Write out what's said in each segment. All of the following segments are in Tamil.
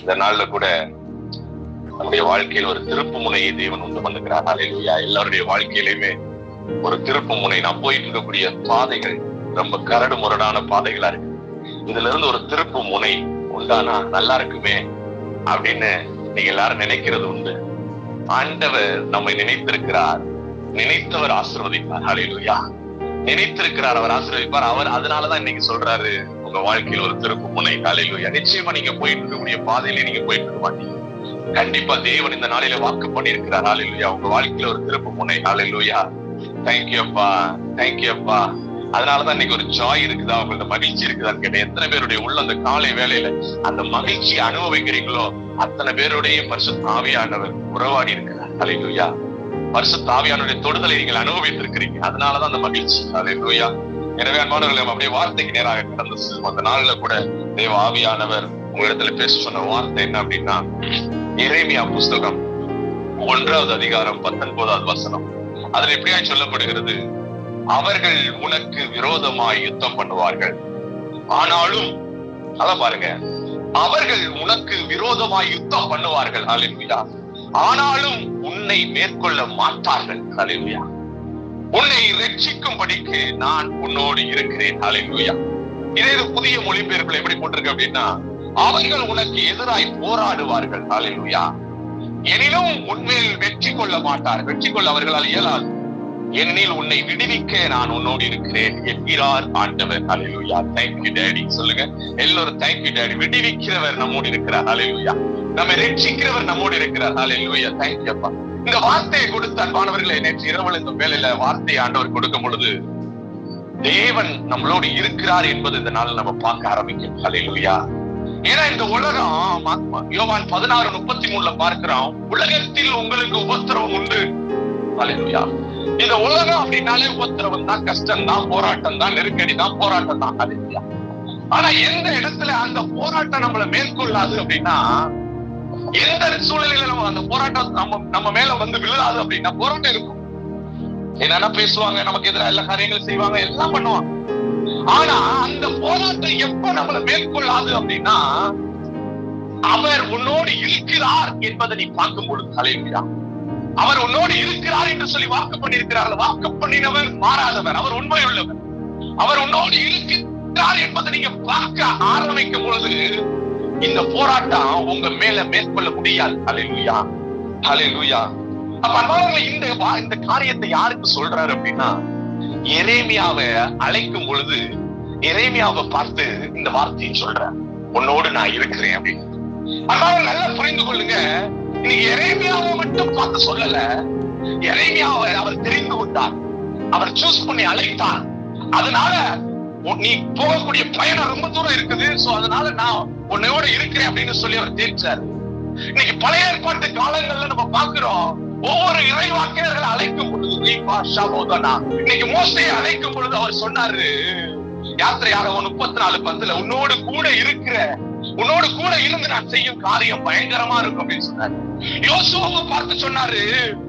இந்த நாள்ல கூட நம்முடைய வாழ்க்கையில் ஒரு திருப்பு முனையை தேவன் உண்டு பண்ணுகிறார். அலையிலுயா எல்லாருடைய வாழ்க்கையிலுமே ஒரு திருப்பு முனை. நான் போயிட்டு இருக்கக்கூடிய பாதைகள் ரொம்ப கரடு முரடான பாதைகளா இருக்கு. இதுல இருந்து ஒரு திருப்பு முனை உண்டானா நல்லா இருக்குமே அப்படின்னு நீங்க எல்லாரும் நினைக்கிறது உண்டு. ஆண்டவர் நம்மை நினைத்திருக்கிறார். நினைத்தவர் ஆசிர்வதிப்பார். அலையிலுயா நினைத்திருக்கிறார் அவர் ஆசிர்வதிப்பார். அவர் அதனாலதான் இன்னைக்கு சொல்றாரு உங்க வாழ்க்கையில் ஒரு திருப்பு முனை. அலையிலுயா நிச்சயமா நீங்க போயிட்டு இருக்கக்கூடிய பாதையில நீங்க போயிட்டு இருக்க மாட்டீங்க கண்டிப்பா தேவன் இந்த நாளில வாக்கு பண்ணிருக்கிறார் ஹalleluya உங்க வாழ்க்கையில ஒரு திருப்பு முனை. ஹalleluya தேங்க்யூ அப்பா. தேங்க்யூ அப்பா. அதனாலதான் இன்னைக்கு ஒரு ஜாய் இருக்குதா? உங்களோட மகிழ்ச்சி இருக்குதான்னு கேட்டேன். எத்தனை பேருடைய உள்ள அந்த காலை வேலையில அந்த மகிழ்ச்சி அனுபவிக்கிறீங்களோ அத்தனை பேருடைய பரிசு தாவியானவர் உறவாடி இருக்கிறார். அலையிலுயா பரிசு தாவியானுடைய தொடுதலை நீங்கள் அனுபவித்திருக்கிறீங்க. அதனாலதான் அந்த மகிழ்ச்சி. அலையிலுயா எனவே அன்பானவர்களே அப்படியே வார்த்தைக்கு நேராக கடந்து அந்த நாள்ல கூட தேவ ஆவியானவர் உங்களிடத்துல பேச சொன்ன வார்த்தை என்ன அப்படின்னா இறைமையா புஸ்தகம் ஒன்றாவது அதிகாரம் பத்தொன்பதாவது வசனம். அதுல எப்படியா சொல்லப்படுகிறது? அவர்கள் உனக்கு விரோதமாய் யுத்தம் பண்ணுவார்கள். ஆனாலும் அத பாருங்க. அவர்கள் உனக்கு விரோதமாய் யுத்தம் பண்ணுவார்கள். அலிமியா ஆனாலும் உன்னை மேற்கொள்ள மாட்டார்கள். அலிமியா உன்னை ரட்சிக்கும்படிக்கு நான் உன்னோடு இருக்கிறேன். ஹalleluya இதே இது புதிய மொழிபெயர்ப்புல எப்படி போட்டிருக்கு அப்படின்னா அவர்கள் உனக்கு எதிராய் போராடுவார்கள். ஹalleluya எனினும் உண்மையில் வெற்றி கொள்ள மாட்டார். வெற்றி கொள்ள அவர்களால் இயலாது. என்னில் உன்னை விடுவிக்க நான் உன்னோடு இருக்கிறேன் என்கிறார் ஆண்டவர். ஹalleluya தேங்க்யூ டேடி சொல்லுங்க. எல்லோரும் தேங்க்யூ டேடி விடுவிக்கிறவர் நம்மோடு இருக்கிறார். ஹalleluya நம்மை ரட்சிக்கிறவர் நம்மோடு இருக்கிறார். ஹalleluya தேங்க்யூ அப்பா. இந்த வார்த்தையை கொடுத்த அன்பானவர்களை நேற்று இரவு இந்த வேலையில வார்த்தையை ஆண்டவர் கொடுக்கும் பொழுது தேவன் நம்மளோடு இருக்கிறார் என்பது இந்த நாள் நம்ம பார்க்க ஆரம்பிக்கும் ஹalleluya. ஏன்னா இந்த உலகம் யோவான் பதினாறு முப்பத்தி மூணுல பார்க்கிறோம் உலகத்தில் உங்களுக்கு உபத்திரவம் உண்டு. ஹalleluya. இந்த உலகம் அப்படின்னாலே உபத்திரவம் தான் கஷ்டம் தான் போராட்டம் தான் நெருக்கடி தான் போராட்டம் தான். ஹalleluya. ஆனா எந்த இடத்துல அந்த போராட்டம் நம்மளை மேற்கொள்ளாது அப்படின்னா எந்த சூழ்நிலையில நம்ம அந்த போராட்டம் நம்ம நம்ம மேல வந்து விழுதாது அப்படின்னா போராட்டம் இருக்கும். என்னன்னா பேசுவாங்க நமக்கு எதிராக எல்லா காரியங்களும் செய்வாங்க எல்லாம் பண்ணுவாங்க. ஆனா அந்த போராட்டம் எப்ப நம்மள மேற்கொள்ளாது அப்படின்னா அவர் உன்னோடு இருக்கிறார் என்பதை நீ பார்க்கும் பொழுது அலையா அவர் உன்னோடு இருக்கிறார் என்று சொல்லி வாக்கு பண்ணியிருக்கிறார் வாக்கு பண்ணினவர் மாறாதவர். அவர் உண்மை உள்ளவர் அவர் உன்னோடு இருக்கிறார் என்பதை நீங்க பார்க்க ஆரம்பிக்கும் பொழுது இந்த போராட்டம் உங்க மேல மேற்கொள்ள முடியாது. அலையிலுயா அலையிலுயா அப்ப அன்பாளர்களை இந்த இந்த காரியத்தை யாருக்கு சொல்றாரு அப்படின்னா எரேமியாவை அழைக்கும் பொழுது எரேமியாவை பார்த்து இந்த வார்த்தையை சொல்றார். உன்னோடு நான் இருக்கிறேன் அப்படின்னு. அதனால நல்லா புரிந்து கொள்ளுங்க. இன்னைக்கு எரேமியாவை மட்டும் பார்த்து சொல்லல. எரேமியாவை அவர் தெரிந்து கொண்டார். அவர் சூஸ் பண்ணி அழைத்தார். அதனால நீ போகக்கூடிய பயணம் ரொம்ப தூரம் இருக்குது. சோ அதனால நான் உன்னையோட இருக்கிறேன் அப்படின்னு சொல்லி அவர் தீர்ச்சாரு. இன்னைக்கு பழைய ஏற்பாட்டு காலங்கள்ல நம்ம பாக்குறோம் ஒவ்வொரு இறைவாக்கியர்கள் அழைக்கும் பொழுது இன்னைக்கு மோசையை அழைக்கும் பொழுது அவர் சொன்னாரு யாத்திரையாக முப்பத்தி நாலு பத்துல உன்னோடு கூட இருக்கிற உன்னோடு கூட இருந்து நான் செய்யும் காரியம் பயங்கரமா இருக்கும் அப்படின்னு சொன்னாரு. யோசுவாவை பார்த்து சொன்னாரு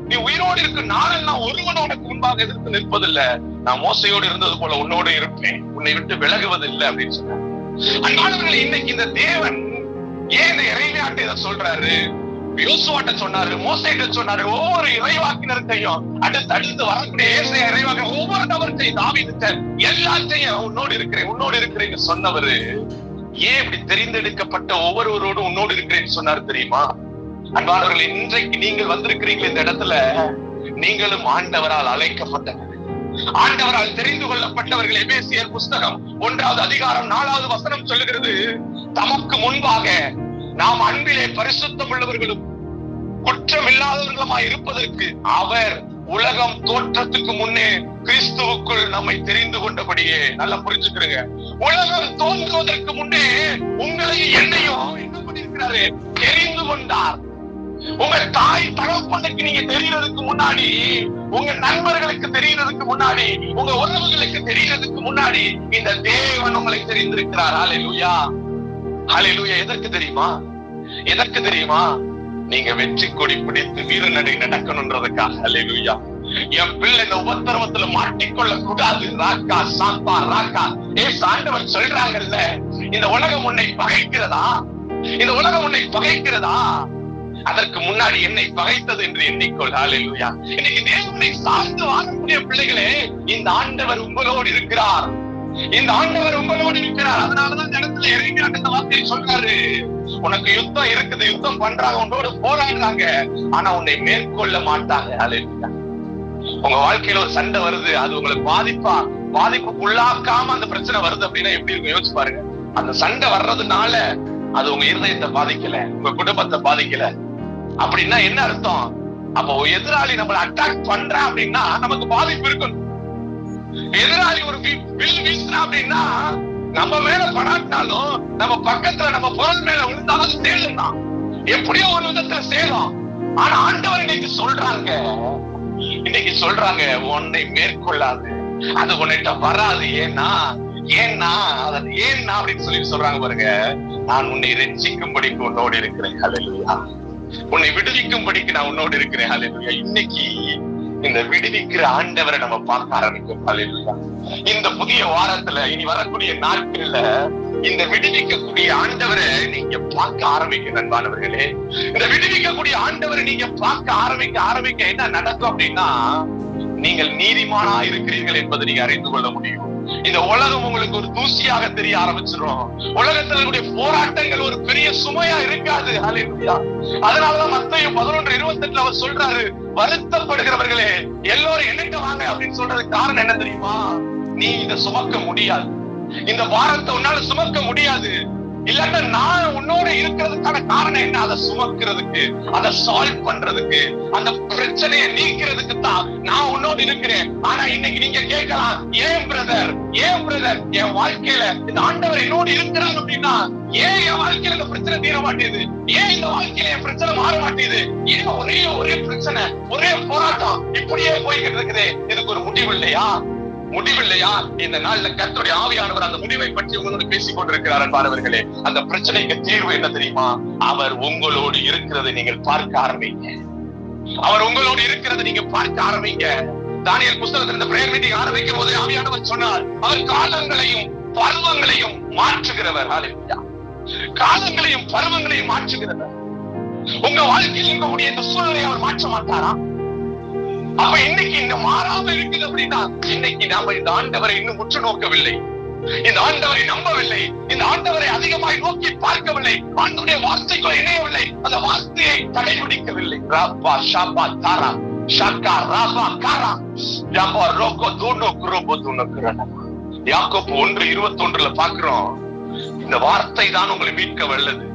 நீ உயிரோடு இருக்க நாளெல்லாம் ஒருவன் உனக்கு முன்பாக எதிர்த்து நிற்பதில்லை. நான் மோசையோடு இருந்தது போல உன்னோடு இருப்பேன். உன்னை விட்டு விலகுவது இல்லை அப்படின்னு சொன்னார். அன்பானவர்கள் இன்னைக்கு இந்த தேவன் ஏன் இந்த இறைவியாட்ட இதை சொல்றாரு? யோசுவாட்ட சொன்னாரு மோசைட்ட சொன்னாரு ஒவ்வொரு இறைவாக்கினர்கிட்டையும் அடுத்து அடுத்து வரக்கூடிய ஏசைய இறைவாக்க ஒவ்வொரு நபர்கிட்டையும் தாவிதிட்ட எல்லாத்தையும் உன்னோடு இருக்கிறேன் உன்னோடு இருக்கிறேன்னு சொன்னவரு. ஏன் இப்படி தெரிந்தெடுக்கப்பட்ட ஒவ்வொருவரோடும் உன்னோடு இருக்கிறேன்னு சொன்னாரு தெரியுமா? அன்பானவர்கள் இன்றைக்கு நீங்கள் வந்திருக்கிறீங்க இந்த இடத்துல நீங்களும் ஆண்டவரால் அழைக்கப்பட்டவர். ஆண்டவரால் தெரிந்து கொள்ளப்பட்டவர்கள் எபேசியர் புஸ்தகம் ஒன்றாவது அதிகாரம் நாலாவது வசனம் சொல்லுகிறது தமக்கு முன்பாக நாம் அன்பிலே பரிசுத்தம் உள்ளவர்களும் குற்றம் இல்லாதவர்களுமாய் இருப்பதற்கு அவர் உலகம் தோற்றத்துக்கு முன்னே கிறிஸ்துவுக்குள் நம்மை தெரிந்து கொண்டபடியே. நல்லா புரிஞ்சுக்கிறீங்க. உலகம் தோன்றுவதற்கு முன்னே உங்களையும் என்னையும் என்ன பண்ணிருக்கிறாரு தெரிந்து கொண்டார். உங்க தாய் தகப்பனுக்கு நீங்க தெரியறதுக்கு முன்னாடி உங்க நண்பர்களுக்கு தெரியறதுக்கு முன்னாடி உங்க உறவுகளுக்கு தெரியறதுக்கு முன்னாடி இந்த தேவன் உங்களுக்கு தெரிந்திருக்கிறார். ஹalleluya ஹalleluya எதற்கு தெரியுமா? எதற்கு தெரியுமா? நீங்க வெற்றி கொடி பிடித்து வீரநடை நடக்கணுன்றதுக்காக. ஹalleluya என் பிள்ளை இந்த உபத்திரவத்துல மாட்டிக்கொள்ள கூடாது ராக்கா சாந்தா ராக்கா. ஏ ஆண்டவர் சொல்றாங்கல்ல இந்த உலகம் உன்னை பகைக்கிறதா? இந்த உலகம் உன்னை பகைக்கிறதா? அதற்கு முன்னாடி என்னை பகைத்தது என்று எண்ணிக்கொள். ஹalleluya இன்னைக்கு தேவனை சார்ந்து வாழக்கூடிய பிள்ளைகளே இந்த ஆண்டவர் உங்களோடு இருக்கிறார். இந்த ஆண்டவர் உங்களோடு இருக்கிறார். அதனாலதான் இந்த இடத்துல இறங்கி இந்த வார்த்தையை சொல்றாரு. உனக்கு யுத்தம் இருக்குது யுத்தம் பண்றாங்க உன்னோட போராடுறாங்க. ஆனா உன்னை மேற்கொள்ள மாட்டாங்க. ஹalleluya உங்க வாழ்க்கையில ஒரு சண்டை வருது அது உங்களை பாதிப்பா பாதிப்புக்கு உள்ளாக்காம அந்த பிரச்சனை வருது அப்படின்னா எப்படி இருக்கும்? யோசிச்சு பாருங்க. அந்த சண்டை வர்றதுனால அது உங்க இருதயத்தை பாதிக்கல உங்க குடும்பத்தை பாதிக்கல அப்படின்னா என்ன அர்த்தம்? அப்போ எதிராளி நம்மள அட்டாக் பண்றான் அப்படின்னா நமக்கு பாதிப்பு இருக்கணும். எதிராளி ஒரு வில் வீசுறான் அப்படின்னா நம்ம மேல படாட்டினாலும் நம்ம பக்கத்துல நம்ம பொருள் மேல விழுந்தாலும் சேலம் தான். எப்படியோ ஒரு விதத்துல சேலம் ஆனா ஆண்டவர் இன்னைக்கு சொல்றாங்க. இன்னைக்கு சொல்றாங்க உன்னை மேற்கொள்ளாது. அது உன்னிட்ட வராது. ஏன்னா ஏன்னா அதன் ஏன்னா அப்படின்னு சொல்லி சொல்றாங்க பாருங்க. நான் உன்னை ரட்சிக்கும்படிக்கு உன்னோடு இருக்கிறேன். ஹalleluya உன்னை விடுவிக்கும்படிக்கு நான் உன்னோடு இருக்கிறேன். ஹalleluya இன்னைக்கு இந்த விடுவிக்கிற ஆண்டவரை நம்ம பார்க்க ஆரம்பிக்கும் ஹalleluya இந்த புதிய வாரத்துல இனி வரக்கூடிய நாட்கள்ல இந்த விடுவிக்கக்கூடிய ஆண்டவரை நீங்க பார்க்க ஆரம்பிக்க நண்பானவர்களே இந்த விடுவிக்கக்கூடிய ஆண்டவரை நீங்க பார்க்க ஆரம்பிக்க ஆரம்பிக்க என்ன நடக்கும் அப்படின்னா நீங்கள் நீதிமானா இருக்கிறீர்கள் என்பதை நீங்க அறிந்து கொள்ள முடியும். இந்த உலகம் உங்களுக்கு ஒரு தூசியாக தெரிய ஆரம்பிச்சிடும் உலகத்துல போராட்டங்கள் ஒரு பெரிய சுமையா இருக்காது. அதனாலதான் மத்தேயு பதினொன்று இருபத்தி எட்டுல அவர் சொல்றாரு வருத்தப்படுகிறவர்களே எல்லோரும் என்னங்க வாங்க அப்படின்னு சொல்றதுக்கு காரணம் என்ன தெரியுமா? நீ இதை சுமக்க முடியாது. இந்த வாரத்தை உன்னால சுமக்க முடியாது. இல்லாட்டா நான் உன்னோட இருக்கிறதுக்கான காரணம் என்ன? அதை சுமக்கிறதுக்கு அதை சால்வ் பண்றதுக்கு அந்த பிரச்சனையை நீக்கிறதுக்கு தான் நான் உன்னோடு இருக்கிறேன். ஆனா இன்னைக்கு நீங்க கேட்கலாம் ஏன் பிரதர் ஏன் பிரதர் என் வாழ்க்கையில இந்த ஆண்டவர் என்னோடு இருக்கிறார் அப்படின்னா ஏன் என் வாழ்க்கையில இந்த பிரச்சனை தீர மாட்டேது ஏன் இந்த வாழ்க்கையில என் பிரச்சனை மாற மாட்டேது ஏன் ஒரே ஒரே பிரச்சனை ஒரே போராட்டம் இப்படியே போய்கிட்டு இருக்குது. இதுக்கு ஒரு முடிவு இல்லையா? முடிவில்லையா? இந்த நாள்ல கர்த்தருடைய ஆவியானவர் அந்த முடிவை பற்றி உங்களோடு பேசிக் கொண்டிருக்கிறார் அன்பானவர்களே அந்த பிரச்சனைக்கு தீர்வு என்ன தெரியுமா? அவர் உங்களோடு இருக்கிறதை நீங்கள் பார்க்க ஆரம்பிங்க. அவர் உங்களோடு இருக்கிறதை நீங்க பார்க்க ஆரம்பிங்க. தானியல் புஸ்தகத்தில் இந்த பிரேயர் மீட்டிங் ஆரம்பிக்கும் போது ஆவியானவர் சொன்னார் அவர் காலங்களையும் பருவங்களையும் மாற்றுகிறவர். காலங்களையும் பருவங்களையும் மாற்றுகிறவர். உங்க வாழ்க்கையில் இருக்கக்கூடிய இந்த சூழ்நிலையை அவர் மாற்ற மாட்டாரா? அப்ப இன்னைக்கு இன்னும் மாறாம இருக்குது அப்படின்னா இன்னைக்கு நாம இந்த ஆண்டவரை இன்னும் உற்று நோக்கவில்லை. இந்த ஆண்டவரை நம்பவில்லை. இந்த ஆண்டவரை அதிகமாய் நோக்கி பார்க்கவில்லை. ஆண்டவருடைய வார்த்தைக்குள் இணையவில்லை. அந்த வார்த்தையை கடைபிடிக்கவில்லை. ராப்பா ஷாப்பா தாரா ஷாக்கா ராபா காரா. யாபா ரோக்கோ தூணு குரோபோ தூணு யாக்கோப்பு ஒன்று இருபத்தி ஒன்றுல பாக்குறோம் இந்த வார்த்தை தான் உங்களை மீட்க வல்லது.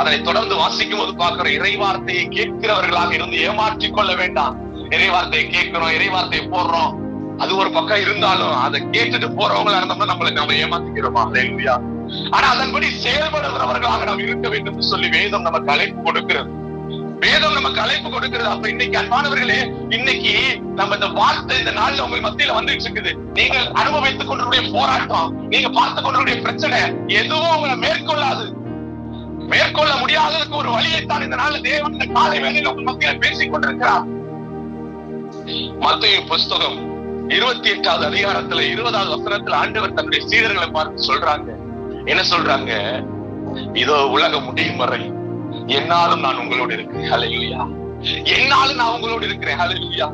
அதனை தொடர்ந்து வாசிக்கும் போது பார்க்கிறோம் இறை வார்த்தையை கேட்கிறவர்களாக இருந்து ஏமாற்றிக் கொள்ள வேண்டாம். இறைவார்த்தையை கேட்கிறோம் இறைவார்த்தை போடுறோம். அது ஒரு பக்கம் இருந்தாலும் அதை கேட்டுட்டு போறவங்களா இருந்தோம்னா நம்மளை நம்ம ஏமாத்திக்கிறோமா? இல்லையா ஆனா அதன்படி செயல்படுகிறவர்களாக நாம் இருக்க வேண்டும் சொல்லி வேதம் நமக்கு அழைப்பு கொடுக்கிறது. வேதம் நமக்கு அழைப்பு கொடுக்கிறது. அப்ப இன்னைக்கு அன்பானவர்களே இன்னைக்கு நம்ம இந்த வார்த்தை இந்த நாள்ல உங்க மத்தியில வந்துட்டு இருக்குது நீங்கள் அனுபவித்துக் கொண்டிருடைய போராட்டம் நீங்க பார்த்து கொண்டிருடைய பிரச்சனை எதுவும் உங்களை மேற்கொள்ளாது. மேற்கொள்ள முடியாததுக்கு ஒரு வழியைத்தான் இந்த நாள் தேவன் இந்த காலை வேலையில உங்க மத்தியில பேசிக் கொண்டிருக்கிறார். மத்திய புஸ்தகம் இருபத்தி எட்டாவது அதிகாரத்துல இருபதாவது வசனத்துல ஆண்டவர் தன்னுடைய சீடர்களை பார்த்து சொல்றாங்க. என்ன சொல்றாங்க? இதோ உலகம் முடியும் வரை என்னாலும் நான் உங்களோடு இருக்கிறேன். ஹalleluya என்னாலும் நான் உங்களோடு இருக்கிறேன். ஹalleluya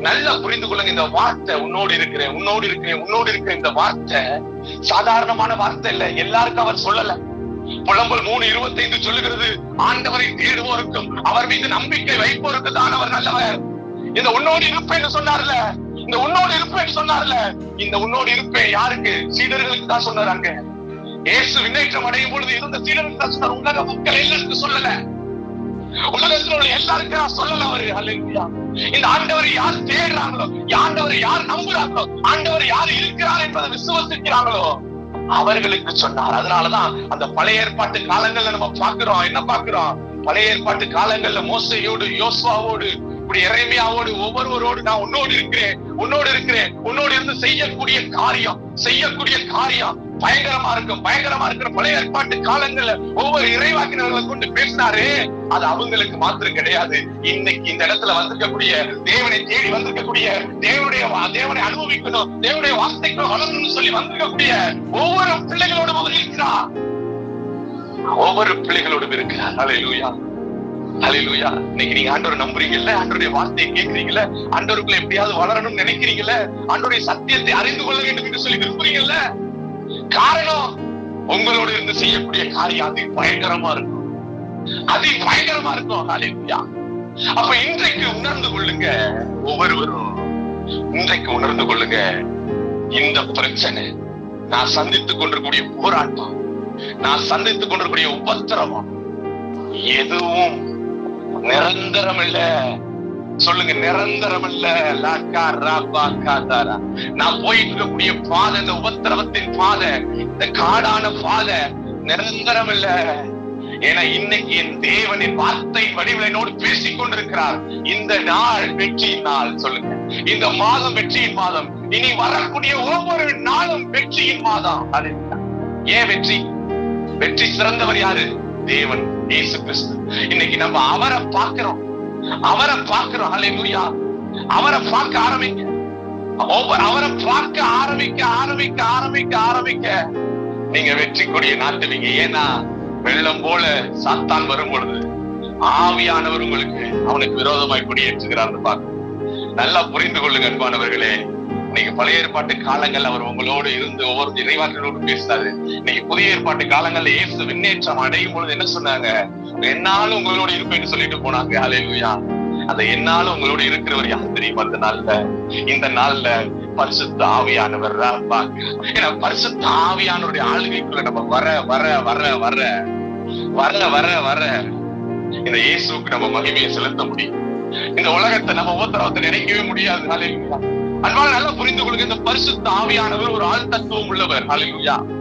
நல்லா புரிந்து கொள்ளுங்க இந்த வார்த்தை உன்னோடு இருக்கிறேன் உன்னோடு இருக்கிறேன் உன்னோடு இருக்கிற இந்த வார்த்தை சாதாரணமான வார்த்தை இல்ல. எல்லாருக்கும் அவர் சொல்லல. புலம்பல் மூணு இருபத்தைந்து சொல்லுகிறது ஆண்டவரை தேடுவோருக்கும் அவர் மீது நம்பிக்கை வைப்போருக்கு தான் அவர் நல்லவர். இந்த உன்னோடு இருப்பேன்னு சொன்னார்ல. இந்த உன்னோடு இருப்பேன்னு சொன்னார்ல. இந்த உன்னோடு இருப்பேன் யாருக்கு? சீடர்களுக்கு தான் சொன்னார் அங்க. இயேசு விண்ணேற்றம் அடையும் பொழுது இருந்த சீடர்களுக்கு தான் சொன்னார் உலக மக்கள் எல்லாருக்கும் சொல்லல. உலகத்தில் உள்ள எல்லாருக்கும் நான் சொல்லல அவரு. அல்லா இந்த ஆண்டவரை யார் தேடுறாங்களோ ஆண்டவரை யார் நம்புறாங்களோ ஆண்டவர் யார் இருக்கிறார் என்பதை விசுவசிக்கிறாங்களோ அவர்களுக்கு சொன்னார். அதனாலதான் அந்த பழைய ஏற்பாட்டு காலங்கள்ல நம்ம பாக்குறோம் என்ன பாக்குறோம் பழைய ஏற்பாட்டு காலங்கள்ல மோசையோடு யோசுவாவோடு இப்படி இறைமையாவோடு ஒவ்வொருவரோடு நான் உன்னோடு இருக்கிறேன் உன்னோடு இருக்கிறேன் உன்னோடு இருந்து செய்யக்கூடிய காரியம் செய்யக்கூடிய காரியம் பயங்கரமா இருக்கும் பயங்கரமா இருக்கிற பழைய ஏற்பாட்டு காலங்கள்ல ஒவ்வொரு இறைவாக்கினர்களை கொண்டு பேசினாரு. அது அவங்களுக்கு மாத்திரம் கிடையாது. இன்னைக்கு இந்த இடத்துல வந்திருக்கக்கூடிய தேவனை தேடி வந்திருக்கக்கூடிய தேவனுடைய வா- தேவனை அனுபவிக்கணும் தேவனுடைய வார்த்தைக்கு வளரணும்னு சொல்லி வந்திருக்கக்கூடிய ஒவ்வொரு பிள்ளைகளோடும் அவர் இருக்கிறார். ஒவ்வொரு பிள்ளைகளோடும் இருக்கிறார். அலையிலூயா ஹalleluya. இன்னைக்கு நீங்க ஆண்டவர் நம்புறீங்கல்ல? ஆண்டவருடைய வார்த்தையை கேட்கறீங்கல்ல ஆண்டவருக்குள்ள எப்படியாவது வளரணும்னு நினைக்கிறீங்கல்ல? ஆண்டவருடைய சத்தியத்தை அறிந்து கொள்ள வேண்டும் என்று சொல்லி விரும்புறீங்கல்ல? காரணம் உங்களோடு இருந்து செய்யக்கூடிய காரியம் அதி. பயங்கரமா இருக்கும். அதி பயங்கரமா இருக்கும். ஹalleluya. அப்ப இன்றைக்கு உணர்ந்து கொள்ளுங்க ஒவ்வொருவரும். இன்றைக்கு உணர்ந்து கொள்ளுங்க இந்த பிரச்சனை. நான் சந்தித்துக் கொண்டிருக்கூடிய போராட்டம். நான் சந்தித்துக் கொண்டிருக்கூடிய உபத்திரவம். எதுவும் நிரந்தரம் இல்ல சொல்லுங்க நிரந்தரம் இல்ல நான் போயிட்டு இருக்கக்கூடிய பாதை இந்த உபத்திரவத்தின் பாதை இந்த காடான பாதை நிரந்தரம் இல்ல ஏன்னா இன்னைக்கு என் தேவனின் வார்த்தை வடிவில் என்னோடு பேசிக் கொண்டிருக்கிறார். இந்த நாள் வெற்றியின் நாள் சொல்லுங்க. இந்த மாதம் வெற்றியின் மாதம். இனி வரக்கூடிய ஒவ்வொரு நாளும் வெற்றியின் மாதம். அது ஏன் வெற்றி? வெற்றி சிறந்தவர் யாரு? தேவன் இயேசு கிறிஸ்து இன்னைக்கு நம்ம அவரை பார்க்கிறோம். அவரை பார்க்கிறோம். ஹalleluya அவரை பார்க்க ஆரம்பிங்க. ஒவ்வொரு அவரை பார்க்க ஆரம்பிக்க ஆரம்பிக்க ஆரம்பிக்க ஆரம்பிக்க. நீங்க வெற்றி கொடியை நாட்டுவீங்க ஏன்னா வெள்ளம் போல சாத்தான் வரும் பொழுது ஆவியானவர் உங்களுக்கு அவனுக்கு விரோதமாய் கொடியேற்றுகிறார்னு பார்க்க நல்லா புரிந்து கொள்ளுங்க அன்பானவர்களே. இன்னைக்கு பழைய ஏற்பாட்டு காலங்கள் அவர் உங்களோடு இருந்து ஒவ்வொரு இறைவாற்றலோடு பேசினாரு. இன்னைக்கு புதிய ஏற்பாட்டு காலங்கள்ல இயேசு விண்ணேற்றம் அடையும் பொழுது என்ன சொன்னாங்க? என்னாலும் உங்களோட இருப்பேன்னு சொல்லிட்டு போனாங்க. ஹalleluya அந்த என்னாலும் உங்களோட இருக்கிறவர் யார் தெரியுமா அந்த நாள்ல? இந்த நாள்ல பரிசுத்த ஆவியானவர் ஏன்னா பரிசுத்த ஆவியானவருடைய ஆளுகைக்குள்ள நம்ம வர வர வர வர. வர வர வர. இந்த இயேசுவுக்கு நம்ம மகிமையை செலுத்த முடியும். இந்த உலகத்தை நம்ம ஒவ்வொருத்தரத்தை நினைக்கவே முடியாது. ஹalleluya அன்பான நல்லா புரிந்து கொள்ளுங்க. இந்த பரிசுத்த ஆவியானவர் ஒரு ஆள் தத்துவம் உள்ளவர். ஹalleluya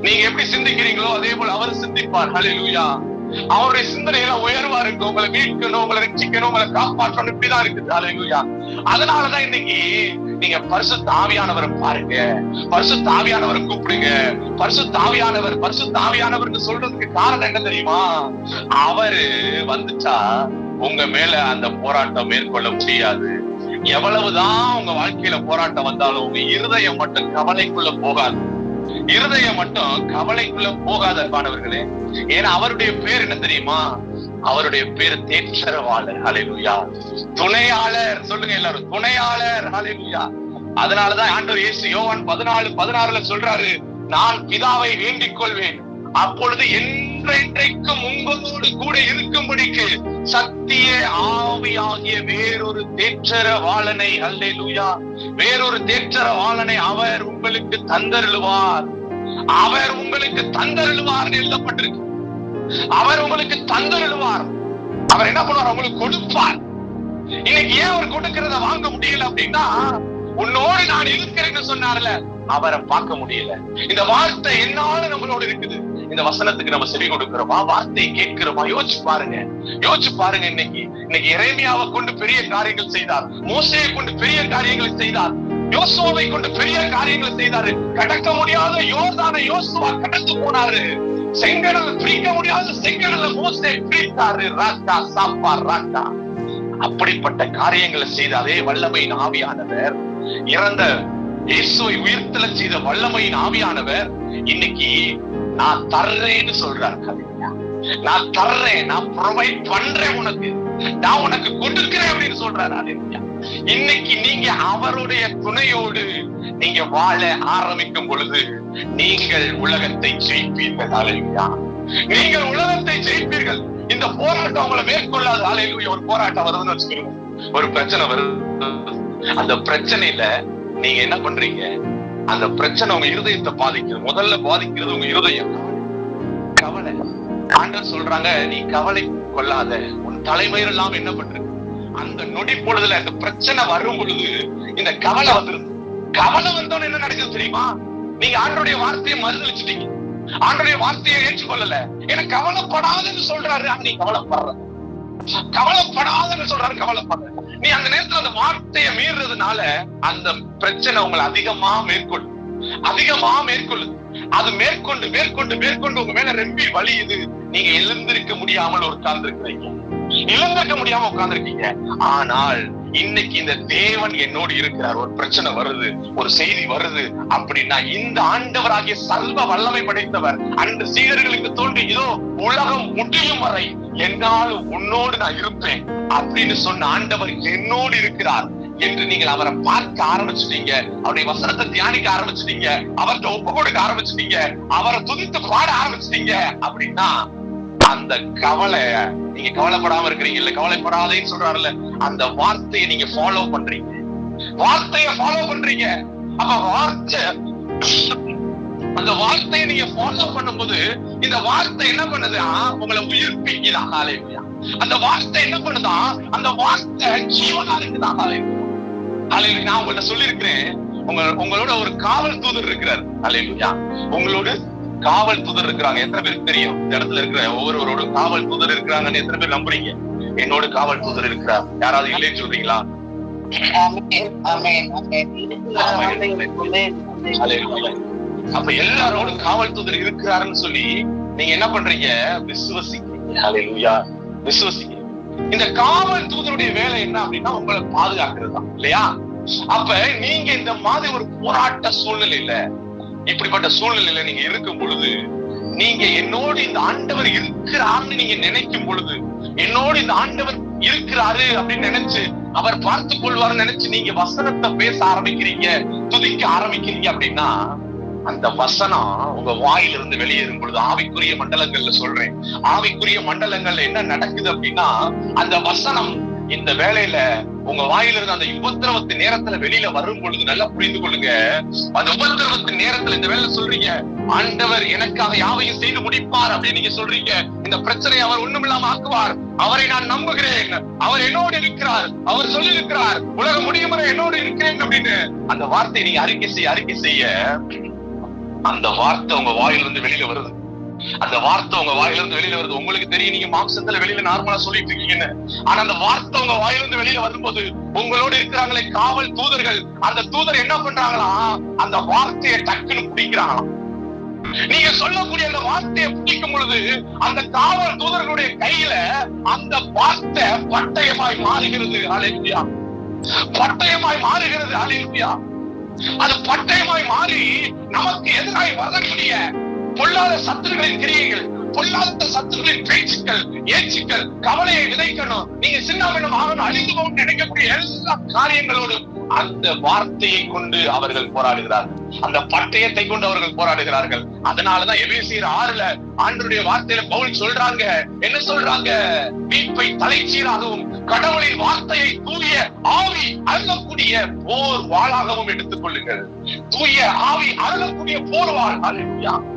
நீங்க எப்படி சிந்திக்கிறீங்களோ அதே போல அவர் சிந்திப்பார். அலையா அவருடைய சிந்தனையில உயர்வா இருக்கு உங்களை மீட்கணும் உங்களை ரட்சிக்கணும் உங்களை காப்பாற்றணும். இப்படிதான் இருக்குது. ஹalleluya அதனாலதான் இன்னைக்கு நீங்க பரிசு தாவியானவரை பாருங்க. பரிசு தாவியானவரை கூப்பிடுங்க. பரிசு தாவியானவர் பரிசு ஆவியானவர்னு சொல்றதுக்கு காரணம் என்ன தெரியுமா? அவரு வந்துச்சா? உங்க மேல அந்த போராட்டம் மேற்கொள்ள முடியாது. எவ்வளவுதான் உங்க வாழ்க்கையில போராட்டம் வந்தாலும் உங்க இருதயம் மட்டும் கவலைக்குள்ள போகாது. இருதயம் மட்டும் கவலைக்குள்ள போகாத அன்பானவர்களே ஏன்னா அவருடைய பேர் என்ன தெரியுமா? அவருடைய பேர் தேற்றரவாளர். ஹalleluya துணையாளர். சொல்லுங்க எல்லாரும். துணையாளர். ஹalleluya அதனாலதான் ஆண்டவர் இயேசு யோவான் பதினாலு பதினாறுல சொல்றாரு நான் பிதாவை வேண்டிக் கொள்வேன். அப்பொழுது என்றென்றைக்கும் உங்களோடு கூட இருக்கும்படிக்கு சத்திய ஆவியாகிய வேறொரு தேற்றரவாளனை அல்லேலூயா வேறொரு தேற்றரவாளனை அவர் உங்களுக்கு தந்தருளுவார். அவர் உங்களுக்கு தந்தருளுவார் எழுதப்பட்டிருக்கு. அவர் உங்களுக்கு தந்தருளுவார். அவர் என்ன பண்ணுவார்? உங்களுக்கு கொடுப்பார். இன்னைக்கு ஏன் அவர் கொடுக்கிறத வாங்க முடியல அப்படின்னா உன்னோடு நான் இருக்கிறேன்னு சொன்னார்ல. அவரை பார்க்க முடியல. இந்த வார்த்தை என்னால நம்மளோட இருக்குது. இந்த வசனத்துக்கு நம்ம செவி கொடுக்கிறோமா? வார்த்தையை கேட்கிறோமா? யோசிச்சு பாருங்க. யோசிச்சு பாருங்க இன்னைக்கு. இன்னைக்கு இறைமையாவை கொண்டு பெரிய காரியங்கள் செய்தார். மோசையை கொண்டு பெரிய காரியங்களை செய்தார். யோசுவை கொண்டு பெரிய காரியங்களை செய்தாரு. கடக்க முடியாத யோர்தானை யோசுவா கடந்து போனாரு. செங்கடல் பிரிக்க முடியாத செங்கடல மோசை பிரித்தாரு. ராக்கா சாப்பா ராக்கா. அப்படிப்பட்ட காரியங்களை செய்த அதே வல்லமையின் ஆவியானவர் இறந்த இயேசுவை உயிர்த்தல செய்த வல்லமையின் ஆவியானவர் இன்னைக்கு நான் தர்றேன்னு சொல்றார் கவிஞா நான் தர்றேன் நான் ப்ரொவைட் பண்றேன் உனக்கு. நான் உனக்கு கொடுக்கிறேன் அப்படின்னு சொல்றாரு. ஹalleluya. இன்னைக்கு நீங்க அவருடைய துணையோடு நீங்க வாழ ஆரம்பிக்கும் பொழுது நீங்கள் உலகத்தை ஜெயிப்பீர்கள். அலையா நீங்கள் உலகத்தை ஜெயிப்பீர்கள். இந்த போராட்டம் உங்களை மேற்கொள்ளாத. ஹalleluya. ஒரு போராட்டம் வருதுன்னு வச்சுக்கோங்க. ஒரு பிரச்சனை வருது. அந்த பிரச்சனையில நீங்க என்ன பண்றீங்க? அந்த பிரச்சனை உங்க இருதயத்தை பாதிக்குது. முதல்ல பாதிக்கிறது உங்க இருதயம். கவலை. ஆண்டவர் சொல்றாங்க நீ கவலை கொள்ளாத. உன் தலைமையில் எல்லாம் என்ன பண்றது அந்த நொடி பொழுதுல அந்த பிரச்சனை வரும் பொழுது இந்த கவலை வந்துருது. கவலை வந்தோன்னு என்ன நடக்குது தெரியுமா? நீங்க ஆண்டருடைய வார்த்தையை மறுதளிச்சிட்டீங்க ஆண்டருடைய வார்த்தையை ஏற்றுக்கொள்ளல. ஏன்னா கவலைப்படாதுன்னு சொல்றாரு. ஆனா நீ கவலைப்படுற. கவலைப்படாதன்னு சொல்றாரு கவலைப்பட நீ அந்த நேரத்துல அந்த வார்த்தையை மீறதுனால அந்த பிரச்சனை உங்களை அதிகமா மேற்கொள்ளும். அதிகமா மேற்கொள்ளுது அது மேற்கொண்டு மேற்கொண்டு மேற்கொண்டு உங்க மேல ரெம்பி வலியுது நீங்க எழுந்திருக்க முடியாமல் ஒரு இருக்கிறீங்க இழந்திருக்க முடியாம உட்கார்ந்துருக்கீங்க. ஆனால் இன்னைக்கு இந்த தேவன் என்னோடு இருக்கிறார். ஒரு பிரச்சனை வருது ஒரு செய்தி வருது அப்படின்னா இந்த ஆண்டவராகிய சர்வ வல்லமை படைத்தவர் அந்த சீடர்களுக்கு தோன்றி இதோ உலகம் முடியும் வரை என்னால் உன்னோடு நான் இருப்பேன் அப்படின்னு சொன்ன ஆண்டவர் என்னோடு இருக்கிறார் என்று நீங்கள் அவரை பார்க்க ஆரம்பிச்சிட்டீங்க. அவருடைய வசனத்தை தியானிக்க ஆரம்பிச்சிட்டீங்க. அவர்கிட்ட ஒப்பு கொடுக்க ஆரம்பிச்சிட்டீங்க. அவரை துதித்து பாட ஆரம்பிச்சிட்டீங்க அப்படின்னா அந்த கவலை நீங்க கவலைப்படாம இருக்கிறீங்க இல்ல கவலைப்படாதேன்னு சொல்றாருல்ல அந்த வார்த்தையை நீங்க ஃபாலோ பண்றீங்க. வார்த்தைய ஃபாலோ பண்றீங்க. அப்ப வார்த்தை அந்த வார்த்தையை நீங்க ஃபாலோ பண்ணும்போது இந்த வார்த்தை என்ன பண்ணுதா உங்களை உயிர்ப்பிக்குதா. ஹalleluya. அந்த வார்த்தை என்ன பண்ணுதா அந்த வார்த்தை ஜீவனா இருக்குதா? ஹalleluya. ஹalleluya. நான் உங்கள்ட்ட சொல்லியிருக்கிறேன். உங்க உங்களோட ஒரு காவல் தூதர் இருக்கிறார். ஹalleluya. உங்களோட காவல் தூதர் இருக்கிறாங்க. எத்தனை பேருக்கு தெரியும்? இந்த இடத்துல இருக்கிற ஒவ்வொருவரோட காவல் தூதர் இருக்கிறாங்கன்னு எத்தனை பேர் நம்புறீங்க? என்னோட காவல் தூதர் இருக்கிறார். யாராவது இல்லைன்னு சொல்றீங்களா? Hallelujah. அப்ப எல்லாரோடும் காவல் தூதர் இருக்கிறாருன்னு சொல்லி நீங்க என்ன பண்றீங்க? விசுவசிக்கிறீங்க. விசுவசிக்கிறீங்க. இந்த காவல் தூதருடைய வேலை என்ன அப்படின்னா உங்களை பாதுகாக்கிறது தான் இல்லையா? அப்ப நீங்க இந்த மாதிரி ஒரு போராட்ட சூழ்நிலையில இப்படிப்பட்ட சூழ்நிலையில நீங்க இருக்கும் பொழுது நீங்க என்னோடு இந்த ஆண்டவர் இருக்கிறார்னு நீங்க நினைக்கும் பொழுது என்னோடு இந்த ஆண்டவர் இருக்கிறாரு அப்படின்னு நினைச்சு அவர் பார்த்துக் கொள்வார்னு நினைச்சு நீங்க வசனத்தை பேச ஆரம்பிக்கிறீங்க துதிக்க ஆரம்பிக்கிறீங்க அப்படின்னா அந்த வசனம் உங்க வாயிலிருந்து வெளியேறும் பொழுது ஆவிக்குரிய மண்டலங்கள்ல சொல்றேன். ஆவிக்குரிய மண்டலங்கள்ல என்ன நடக்குது அப்படின்னா அந்த வசனம் இந்த வேலையில உங்க வாயிலிருந்து அந்த உபத்திரவத்து நேரத்துல வெளியில வரும் பொழுது நல்லா புரிந்து கொள்ளுங்க. அந்த உபத்திரவத்து நேரத்துல இந்த வேலை சொல்றீங்க ஆண்டவர் எனக்காக யாவையும் செய்து முடிப்பார் அப்படின்னு நீங்க சொல்றீங்க. இந்த பிரச்சனையை அவர் ஒண்ணுமில்லாம ஆக்குவார். அவரை நான் நம்புகிறேன். அவர் என்னோடு இருக்கிறார். அவர் சொல்லி இருக்கிறார் உலக முடியும் என்னோடு இருக்கிறேன் அப்படின்னு அந்த வார்த்தையை நீங்க அறிக்கை செய்ய அறிக்கை செய்ய அந்த வார்த்தை உங்க வாயிலிருந்து வெளியில வருது. அந்த வார்த்தை உங்க வாயிலிருந்து வெளியில வருது. உங்களுக்கு தெரியும் நீங்க மாம்சத்துல வெளியில நார்மலா சொல்லிட்டு இருக்கீங்கன்னு ஆனா அந்த வார்த்தை உங்க வாயிலிருந்து வெளியில வரும்போது உங்களோட இருக்கிறாங்களே காவல் தூதர்கள். அந்த தூதர் என்ன பண்றாங்களா? அந்த வார்த்தையை டக்குன்னு பிடிக்கிறாங்களாம். நீங்க சொல்லக்கூடிய அந்த வார்த்தையை பிடிக்கும் பொழுது அந்த காவல் தூதர்களுடைய கையில அந்த வார்த்தை பட்டயமாய் மாறுகிறது. அலையா பட்டயமாய் மாறுகிறது. அலையா அது பட்டயமாய் மாறி நமக்கு எதிராய் வரக்கூடிய பொல்லாத சத்துருகளின் கிரியைகள் பொல்லாத சத்துருகளின் பேச்சுக்கள் ஏச்சுக்கள் கவலையை விதைக்கணும். நீங்க சின்ன ஆகணும் அழிந்து நினைக்கக்கூடிய எல்லா காரியங்களோடும் அந்த வார்த்தையை கொண்டு அவர்கள் போராடுகிறார்கள். அந்த பட்டயத்தை கொண்டு அவர்கள் போராடுகிறார்கள். அதனாலதான் எபேசியர் ஆறுல ஆண்டருடைய வார்த்தையில பவுல் சொல்றாங்க. என்ன சொல்றாங்க? மீட்பை தலைச்சீராகவும் கடவுளின் வார்த்தையை தூய ஆவி அருளக்கூடிய போர் வாளாகவும் எடுத்துக் கொள்ளுங்கள். தூய ஆவி அருளக்கூடிய போர் வாழ். அல்லா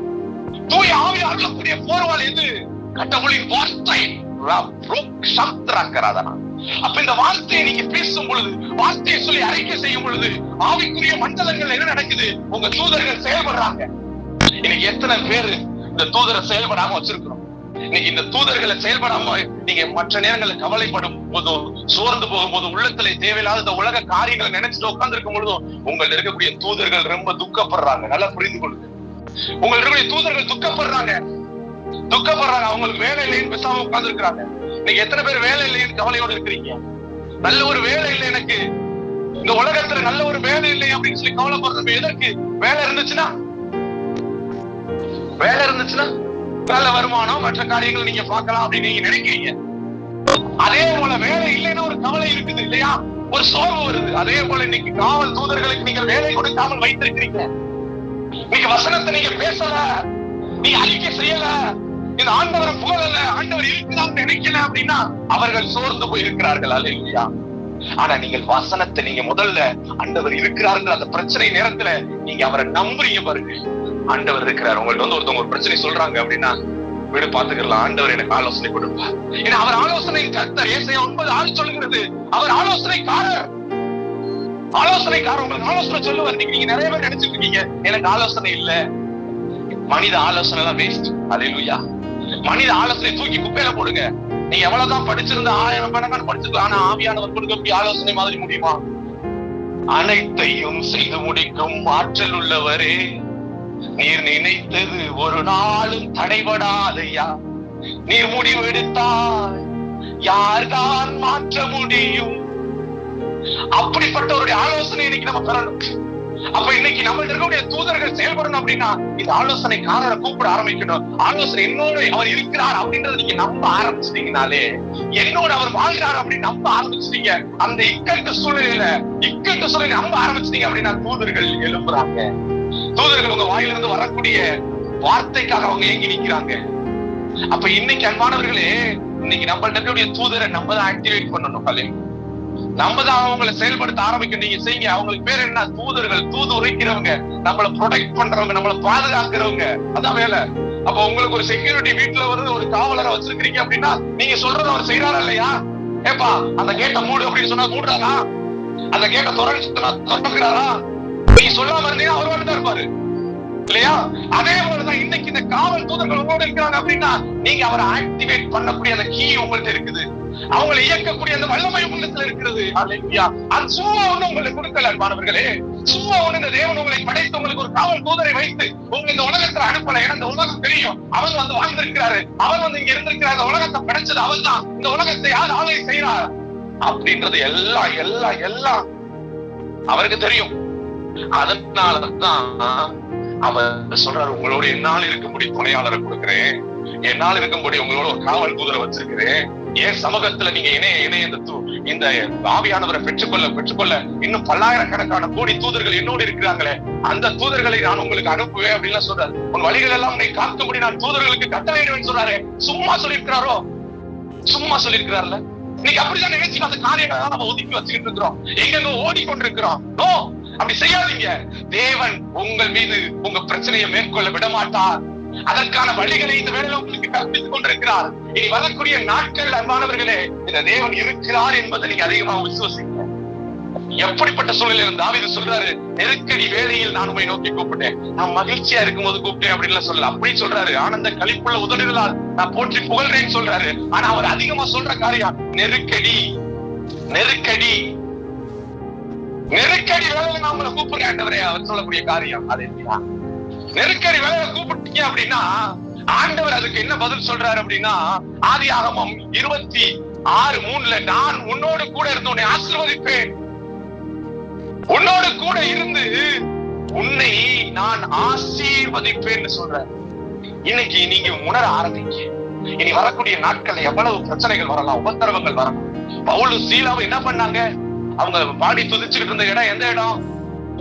தூய ஆவி அருளக்கூடிய போர்வாள் எது? கடவுளின் வார்த்தை. அப்ப இந்த வார்த்தையை நீங்க பேசும் பொழுது வார்த்தையை சொல்லி அறிக்கை செய்யும் பொழுது ஆவிக்குரிய மண்டலங்கள் என்ன நடக்குது? உங்க தூதர்கள் செயல்படுறாங்க. இன்னைக்கு எத்தனை பேரு இந்த தூதரை செயல்படாம வச்சிருக்கிறோம்? இன்னைக்கு இந்த தூதர்களை செயல்படாம நீங்க மற்ற நேரங்களில் கவலைப்படும் போதும் சோர்ந்து போகும் போது உள்ளத்துல தேவையில்லாத இந்த உலக காரியங்களை நினைச்சிட்டு உட்கார்ந்து இருக்கும் பொழுதும் உங்கள்ட்ட இருக்கக்கூடிய தூதர்கள் ரொம்ப துக்கப்படுறாங்க. நல்லா புரிந்து கொள்ளுங்க. உங்கள் இருக்கக்கூடிய தூதர்கள் துக்கப்படுறாங்க. துக்கப்படுறாங்க. அவங்களுக்கு வேலை இல்லைன்னு பேசாம உட்கார்ந்து இருக்கிறாங்க நீங்க எத்தனை பேர் வேலை இல்லைன்னு கவலையோடு இருக்கிறீங்க? நல்ல ஒரு வேலை இல்லை எனக்கு. இந்த உலகத்துல நல்ல ஒரு வேலை இல்லை அப்படின்னு சொல்லி கவலைப்படுறது எதற்கு? வேலை இருந்துச்சுன்னா? வேலை இருந்துச்சுன்னா? நல்ல வருமானம் மற்ற காரியங்கள் நீங்க பார்க்கலாம் அப்படின்னு நீங்க நினைக்கிறீங்க. அதே போல வேலை இல்லைன்னு ஒரு கவலை இருக்குது இல்லையா? ஒரு சோர்வு வருது. அதே போல இன்னைக்கு காவல் தூதர்களுக்கு நீங்கள் வேலை கொடுக்காமல் வைத்திருக்கிறீங்க. நீங்க வசனத்தை நீங்க பேசல. நீங்க அறிக்கை செய்யல. இந்த ஆண்டவர் புகழல ஆண்டவர் இருக்கிறார் நினைக்கல அப்படின்னா அவர்கள் சோர்ந்து போயிருக்கிறார்கள். அல்ல இல்லையா ஆனா நீங்கள் வசனத்தை நீங்க முதல்ல ஆண்டவர் இருக்கிறாருங்கிற அந்த பிரச்சனை நேரத்துல நீங்க அவரை நம்புறீங்க பாருங்க. ஆண்டவர் இருக்கிறார். உங்கள்ட்ட வந்து ஒருத்தவங்க ஒரு பிரச்சனை சொல்றாங்க அப்படின்னா வீடு பாத்துக்கலாம் ஆண்டவர் எனக்கு ஆலோசனை கொடுப்பார். ஏன்னா அவர் ஆலோசனை கர்த்தர். ஏசையா ஒன்பது ஆள் சொல்லுகிறது. அவர் ஆலோசனைக்காரர். ஆலோசனைக்காரர் உங்களுக்கு ஆலோசனை சொல்லுவார். நீங்க நீங்க நிறைய பேர் நினைச்சிட்டு இருக்கீங்க எனக்கு ஆலோசனை இல்ல. மனித ஆலோசனை எல்லாம் வேஸ்ட் அலையிலுயா. மனித ஆலோசனை தூக்கி குப்பையில போடுங்க. நீ எவ்வளவுதான் படிச்சிருந்த ஆயிரம் கணக்கான படிச்சிருக்கலாம் ஆனா ஆவியானவர் கொடுக்க ஆலோசனை மாதிரி முடியுமா? அனைத்தையும் செய்து முடிக்கும் ஆற்றல் உள்ளவரே. நீர் நினைத்தது ஒரு நாளும் தடைபடாதையா? நீர் முடிவெடுத்தால் யார்தான் மாற்ற முடியும்? அப்படிப்பட்டவருடைய ஆலோசனை இன்னைக்கு நம்ம பெறணும். அப்ப இன்னைக்கு நம்ம இருக்கக்கூடிய தூதர்கள் செயல்படணும் அப்படின்னா இந்த ஆலோசனைக்காரரை கூப்பிட ஆரம்பிக்கணும். ஆலோசனை என்னோட அவர் இருக்கிறார் அப்படின்றத நீங்க நம்ப ஆரம்பிச்சிட்டீங்கனாலே என்னோட அவர் வாழ்கிறார் அப்படின்னு நம்ப ஆரம்பிச்சிட்டீங்க. அந்த இக்கட்டு சூழ்நிலையில இக்கட்டு சூழ்நிலை நம்ப ஆரம்பிச்சிட்டீங்க அப்படின்னா தூதர்கள் எழும்புறாங்க. தூதர்கள் உங்க வாயிலிருந்து வரக்கூடிய வார்த்தைக்காக அவங்க ஏங்கி நிக்கிறாங்க. அப்ப இன்னைக்கு அன்பானவர்களே இன்னைக்கு நம்மளுடைய தூதரை நம்ம தான் ஆக்டிவேட் பண்ணணும் கலை நம்ம தான் அவங்களை செயல்படுத்த ஆரம்பிக்கணும் நீங்க செய்யுங்க. அவங்களுக்கு பேர் என்ன? தூதர்கள். தூது உரைக்கிறவங்க. நம்மள ப்ரொடெக்ட் பண்றவங்க. நம்மள பாதுகாக்கிறவங்க. அதான் வேலை. அப்ப உங்களுக்கு ஒரு செக்யூரிட்டி வீட்டுல வந்து ஒரு காவலரை வச்சிருக்கீங்க அப்படின்னா நீங்க சொல்றத அவர் செய்யறாரா இல்லையா? ஏப்பா அந்த கேட்ட மூடு அப்படின்னு சொன்னா மூடுறாரா? அந்த கேட்ட சொன்னா நீ சொல்லாம இருந்தீங்கன்னா அவர் வந்து தான் இருப்பாரு இல்லையா? அதே போலதான் இன்னைக்கு இந்த காவல் தூதர்கள் உங்களோட இருக்கிறாங்க அப்படின்னா நீங்க அவரை ஆக்டிவேட் பண்ணக்கூடிய அந்த கீ உங்கள்ட்ட இருக்குது. அவங்களை இயக்கக்கூடிய அந்த வல்லமை உள்ளத்துல இருக்கிறது. அல்லேலூயா அது சும்மா ஒண்ணு உங்களுக்கு கொடுக்கல மாணவர்களே சும்மா ஒண்ணு இந்த தேவன் உங்களை படைத்து உங்களுக்கு ஒரு காவல் தூதரை வைத்து உங்க இந்த உலகத்துல அனுப்பல. ஏன்னா இந்த உலகம் தெரியும். அவர் வந்து வாழ்ந்திருக்கிறாரு. அவர் வந்து இங்க இருந்திருக்கிறார். இந்த உலகத்தை படைச்சது அவர் தான். இந்த உலகத்தை யார் ஆலை செய்யறார் அப்படின்றது எல்லாம் எல்லாம் எல்லாம் அவருக்கு தெரியும். அதனாலதான் அவர் சொல்றாரு உங்களோட என்னால் இருக்கும்படி துணையாளரை கொடுக்கிறேன். என்னால் இருக்கும்படி உங்களோட ஒரு காவல் குதிரை வச்சிருக்கிறேன். ஏன் சமூகத்துல நீங்க இணைய இணைய இந்த தூ- இந்த ஆவியானவரை பெற்றுக்கொள்ள பெற்றுக்கொள்ள இன்னும் பல்லாயிரக்கணக்கான கோடி தூதர்கள் என்னோடு இருக்கிறாங்களே அந்த தூதர்களை நான் உங்களுக்கு அனுப்புவேன் அப்படின்னு சொல்றாரு. உன் வழிகள் எல்லாம் உன்னை காக்கும்படி நான் தூதர்களுக்கு கட்டளையிடுவேன் சொல்றாரு. சும்மா சொல்லியிருக்கிறாரோ? சும்மா சொல்லியிருக்கிறார்ல. இன்னைக்கு அப்படிதான் நினைச்சு அந்த காரியங்களை நம்ம ஒதுக்கி வச்சுக்கிட்டு இருக்கிறோம். எங்கெங்க ஓடிக்கொண்டிருக்கிறோம். ஓ அப்படி செய்யாதீங்க. தேவன் உங்கள் மீது உங்க பிரச்சனையை மேற்கொள்ள விட மாட்டார் அதற்கான வழிகளை இந்த வேளையில உங்களுக்கு கற்பித்துக் கொண்டிருக்கிறார். இனி வரக்கூடிய நாட்கள் அன்பானவர்களே இந்த தேவன் இருக்கிறார் என்பதை நீங்க அதிகமா விசுவசிங்க. எப்படிப்பட்ட சூழ்நிலை இது சொல்றாரு நெருக்கடி வேலையில் நான் உண்மை நோக்கி கூப்பிட்டேன். நான் மகிழ்ச்சியா இருக்கும்போது கூப்பிட்டேன் அப்படின்னு சொல்லல. அப்படி சொல்றாரு. ஆனந்த கழிப்புள்ள உதடுகளால் நான் போற்றி புகழ்றேன்னு சொல்றாரு. ஆனா அவர் அதிகமா சொல்ற காரியம் நெருக்கடி. நெருக்கடி. நெருக்கடி வேலையில நான் கூப்பிடுற ஆண்டவரே அவர் சொல்லக்கூடிய காரியம். அது இல்லையா? நெருக்கடி வேலையில கூப்பிட்டீங்க அப்படின்னா ஆண்டவர் அதுக்கு என்ன பதில் சொல்றாரு அப்படின்னா ஆதி ஆகமம் இருபத்தி ஆறு மூணுல நான் உன்னோடு கூட இருந்து உன்னை ஆசீர்வதிப்பேன். உன்னோடு கூட இருந்து உன்னை நான் ஆசீர்வதிப்பேன்னு சொல்றேன் இன்னைக்கு நீங்க உணர ஆரம்பிங்க. இனி வரக்கூடிய நாட்கள்ல எவ்வளவு பிரச்சனைகள் வரலாம் உபத்திரவங்கள் வரலாம். பவுலு சீலாவும் என்ன பண்ணாங்க? அவங்க பாடி துதிச்சுக்கிட்டு இருந்த இடம் எந்த இடம்?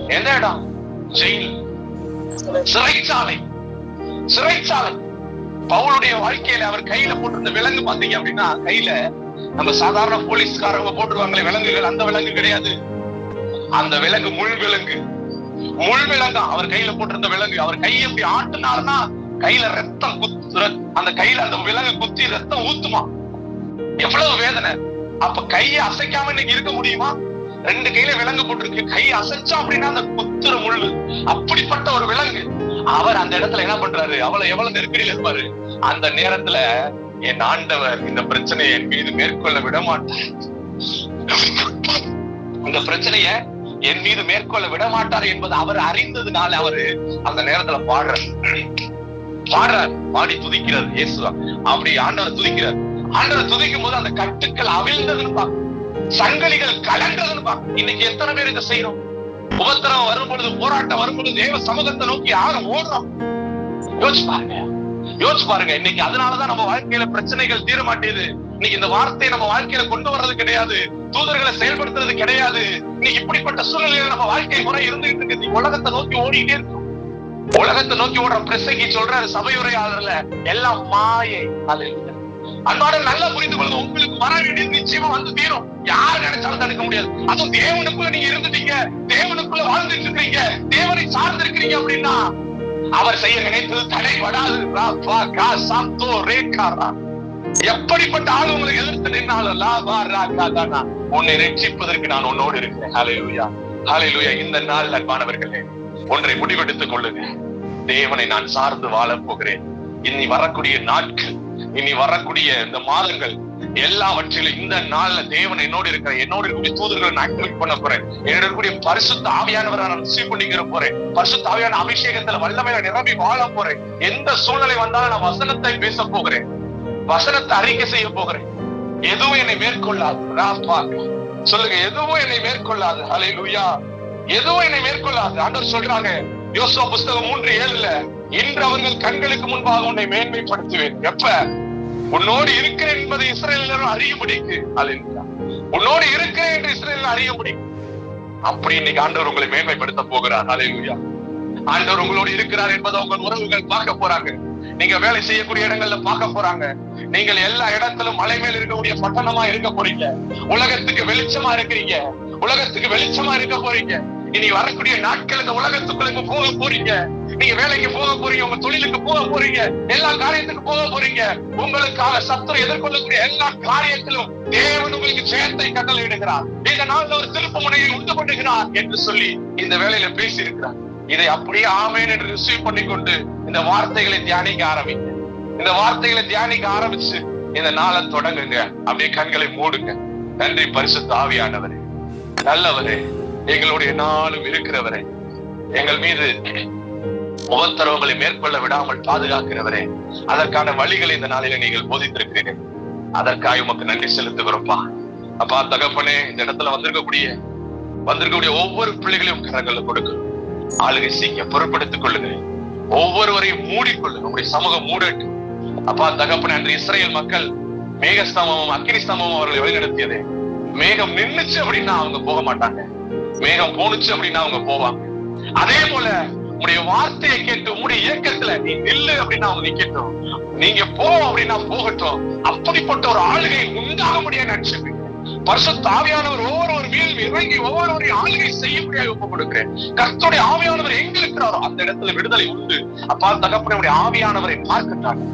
எந்த இடம்? ஜெயில். சிறைச்சாலை. சிறைச்சாலை. பவுலுடைய வாழ்க்கையில அவர் கையில போட்டிருந்த விலங்கு பாத்தீங்க அப்படின்னா கையில நம்ம சாதாரண போலீஸ்காரங்க போட்டுருவாங்களே விலங்குகள். அந்த விலங்கு கிடையாது. அந்த விலங்கு முள் விலங்கு. முள் விலங்கா. அவர் கையில போட்டிருந்த விலங்கு. அவர் கை எப்படி ஆட்டுனாருன்னா கையில ரத்தம் குத்து அந்த கையில அந்த விலங்கு குத்தி ரத்தம் ஊத்துமா? எவ்வளவு வேதனை. அப்ப கையை அசைக்காம இன்னைக்கு இருக்க முடியுமா? ரெண்டு கையில விலங்கு போட்டிருக்கு. கை அசைச்சா அப்படின்னா அந்த குத்துற முள்ளு. அப்படிப்பட்ட ஒரு விலங்கு. அவர் அந்த இடத்துல என்ன பண்றாரு? அவளை எவ்வளவு நெருக்கடியில் இருப்பாரு? அந்த நேரத்துல என் ஆண்டவர் இந்த பிரச்சனையை என் மீது மேற்கொள்ள விட மாட்டார் இந்த பிரச்சனைய என் மீது மேற்கொள்ள விட மாட்டார் என்பது அவர் அறிந்ததுனால அவரு அந்த நேரத்துல பாடுறார். பாடுறார். பாடி துதிக்கிறார். இயேசுவா. அப்படி ஆண்டவர் துதிக்கிறார். ஆண்டவர் துதிக்கும் போது அந்த கட்டுக்கள் அவிழ்ந்ததுன்னு சங்கலிகள் கலண்டதுன்னு இன்னைக்கு எத்தனை பேர் இதை செய்யறோம் உபத்திரம் வரும் பொழுது போராட்டம் வரும் பொழுது தேவ சமூகத்தை நோக்கி யாரும் ஓடுறோம் யோசிச்சு பாருங்க. யோசிச்சு பாருங்க. இன்னைக்கு அதனாலதான் நம்ம வாழ்க்கையில பிரச்சனைகள் தீர மாட்டேது இன்னைக்கு இந்த வார்த்தையை நம்ம வாழ்க்கையில கொண்டு வர்றது கிடையாது. தூதர்களை செயல்படுத்துறது கிடையாது. இன்னைக்கு இப்படிப்பட்ட சூழ்நிலையில நம்ம வாழ்க்கை முறை இருந்துகிட்டு இருக்கு. நீ உலகத்தை நோக்கி ஓடிட்டே இருக்கும் உலகத்தை நோக்கி ஓடுற பிரசங்கி சொல்றாரு சபையுரையாளர்ல எல்லாம் மாயை. அது அன்பாட நல்லா புரிந்து கொள்ளுங்க. உங்களுக்கு வர வேண்டியது நிச்சயமா வந்து தீரும். யார் நினைச்சாலும் தடுக்க முடியாது. அதுவும் தேவனுக்குள்ள நீங்க இருந்துட்டீங்க. தேவனுக்குள்ள வாழ்ந்துட்டு இருக்கீங்க தேவனை சார்ந்து இருக்கிறீங்க அப்படின்னா அவர் செய்ய நினைத்தது தடைபடாது. கா, சாத்தோ, ரே, எப்படிப்பட்ட ஆள் உங்களுக்கு எதிர்த்து நின்னாலும் லா, வா, ரா, உன்னை ரட்சிப்பதற்கு நான் உன்னோடு இருக்கிறேன். ஹalleluya ஹalleluya இந்த நாள் அன்பானவர்களே ஒன்றை முடிவெடுத்துக் கொள்ளுங்க. தேவனை நான் சார்ந்து வாழப் போகிறேன். இனி வரக்கூடிய நாட்கள் இனி வரக்கூடிய இந்த மாதங்கள் எல்லாவற்றிலும் இந்த நாள்ல தேவன் என்னோடு இருக்கிற என்னோடு இருக்கக்கூடிய தூதர்கள் நான் ஆக்டிவேட் பண்ண போறேன். என்னோட கூடிய பரிசுத்த ஆவியானவரை நான் ரிசீவ் பண்ணிக்கிற போறேன். பரிசுத்த ஆவியான அபிஷேகத்துல வல்லமையில நிரம்பி வாழ போறேன். எந்த சூழ்நிலை வந்தாலும் நான் வசனத்தை பேச போகிறேன். வசனத்தை அறிக்கை செய்ய போகிறேன். எதுவும் என்னை மேற்கொள்ளாது. சொல்லுங்க எதுவும் என்னை மேற்கொள்ளாது. ஹalleluya எதுவும் என்னை மேற்கொள்ளாது. ஆண்டவர் சொல்றாங்க யோசுவா புஸ்தகம் மூன்று ஏழுல இன்று அவர்கள் கண்களுக்கு முன்பாக உன்னை மேன்மைப்படுத்துவேன். எப்ப? உன்னோடு இருக்கிறேன் என்பதை இஸ்ரேலரும் அறியும்படிக்கு ஹalleluya உன்னோடு இருக்கிறேன் என்று இஸ்ரேல் அறியும்படிக்கு அப்படி இன்னைக்கு ஆண்டவர் உங்களை மேன்மைப்படுத்த போகிறார். ஹalleluya ஆண்டவர் உங்களோடு இருக்கிறார் என்பதை உங்கள் உறவுகள் பார்க்க போறாங்க. நீங்க வேலை செய்யக்கூடிய இடங்கள்ல பார்க்க போறாங்க. நீங்கள் எல்லா இடத்திலும் மலை மேல் இருக்கக்கூடிய பட்டணமா இருக்க போறீங்க. உலகத்துக்கு வெளிச்சமா இருக்கிறீங்க. உலகத்துக்கு வெளிச்சமா இருக்க போறீங்க. இனி வரக்கூடிய நாட்கள் இந்த உலகத்துக்குள்ள போக போறீங்க. நீங்க வேலைக்கு போக போறீங்க உங்க தொழிலுக்கு போக போறீங்க எல்லா காரியத்துக்கு போக போறீங்க உங்களுக்காக சத்துரு எதிர்கொள்ளக்கூடிய எல்லா காரியத்திலும் தேவன் உங்களுக்கு ஜெயத்தை கட்டளையிடுகிறார். இந்த நாள்ல ஒரு திருப்பு முனையை உண்டு பண்ணுகிறார் என்று சொல்லி இந்த வேலையில பேசி இருக்கிறார் இதை அப்படியே ஆமேன் என்று ரிசீவ் பண்ணிக்கொண்டு இந்த வார்த்தைகளை தியானிக்க ஆரம்பிங்க. இந்த வார்த்தைகளை தியானிக்க ஆரம்பிச்சு இந்த நாளை தொடங்குங்க. அப்படியே கண்களை மூடுங்க. நன்றி பரிசு தாவியானவரே நல்லவரே எங்களுடைய நாளும் இருக்கிறவரே. எங்கள் மீது உபத்தரவுகளை மேற்கொள்ள விடாமல் பாதுகாக்கிறவரே. அதற்கான வழிகளை இந்த நாளில நீங்கள் போதித்திருக்கிறீர்கள். அதற்காக உமக்கு நன்றி செலுத்துகிறோம்ப்பா. அப்பா தகப்பனே இந்த இடத்துல வந்திருக்கக்கூடிய வந்திருக்கக்கூடிய ஒவ்வொரு பிள்ளைகளையும் கரங்கள்ல கொடுக்க. ஆளுகை செய்ய பொருட்படுத்திக் கொள்ளுங்க ஒவ்வொருவரையும் மூடிக்கொள்ளுங்க. உங்களுடைய சமூகம் மூடட்டும். அப்பா தகப்பனே அன்று இஸ்ரேல் மக்கள் மேகஸ்தமமும் அக்கினி அவர்களை வழிநடத்தியது. மேகம் நின்றுச்சு அப்படின்னா அவங்க போக மாட்டாங்க. மேகம் போனுச்சு அப்படின்னா அவங்க போவாங்க. அதே போல உடைய வார்த்தையை கேட்டு உங்களுடைய இயக்கத்துல நீ நில்லு அப்படின்னா அவங்க நிக்கட்டும். நீங்க போ அப்படின்னா போகட்டும். அப்படிப்பட்ட ஒரு ஆளுகை உண்டாக முடியாது நினைச்சிருக்கீங்க பரிசுத்த ஆவியானவர் ஒவ்வொரு மேலும் இறங்கி ஒவ்வொருவரையும் ஆளுகை செய்ய முடியாது ஒப்பு கொடுக்கிறேன் கர்த்தருடைய ஆவியானவர் எங்க இருக்கிறாரோ அந்த இடத்துல விடுதலை உண்டு. அப்பா தகப்பனுடைய ஆவியானவரை பார்க்கட்டாங்க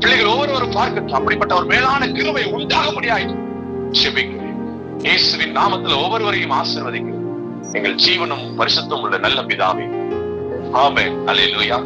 பிள்ளைகள் ஒவ்வொருவரும் பார்க்கட்டும். அப்படிப்பட்ட ஒரு மேலான கிருவை உண்டாக முடியாது இயேசுவின் நாமத்துல ஒவ்வொருவரையும் ஆசிர்வதிக்கிறேன். எங்கள் ஜீவனும் பரிசுத்தம் உள்ள நல்ல பிதாவே. ஆமே அல்லேலூயா